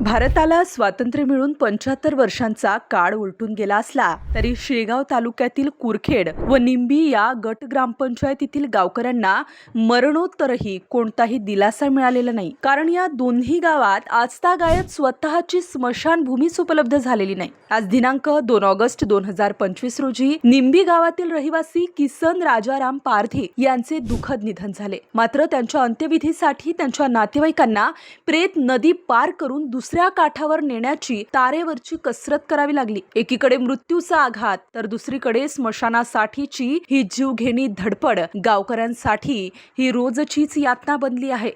भारताला स्वातंत्र्य मिळून पंच्याहत्तर वर्षांचा काळ उलटून गेला असला तरी शेगाव तालुक्यातील कुरखेड व निंबी या गट ग्रामपंचायतीतील गावकऱ्यांना मरणोत्तरही कोणताही दिलासा मिळालेला नाही. कारण या दोन्ही गावात आजतागायत स्वतःची स्मशानभूमीच उपलब्ध झालेली नाही. आज दिनांक दोन ऑगस्ट दोन हजार पंचवीस रोजी निंबी गावातील रहिवासी किसन राजाराम पारधी यांचे दुःखद निधन झाले. मात्र त्यांच्या अंत्यविधीसाठी त्यांच्या नातेवाईकांना प्रेत नदी पार करून दुसऱ्या दुसऱ्या काठावर नेण्याची तारेवरची कसरत करावी लागली. एकीकडे मृत्यूचा आघात तर दुसरीकडे स्मशानासाठीची ही जीवघेणी धडपड. गावकऱ्यांसाठी ही रोजचीच यातना बनली आहे.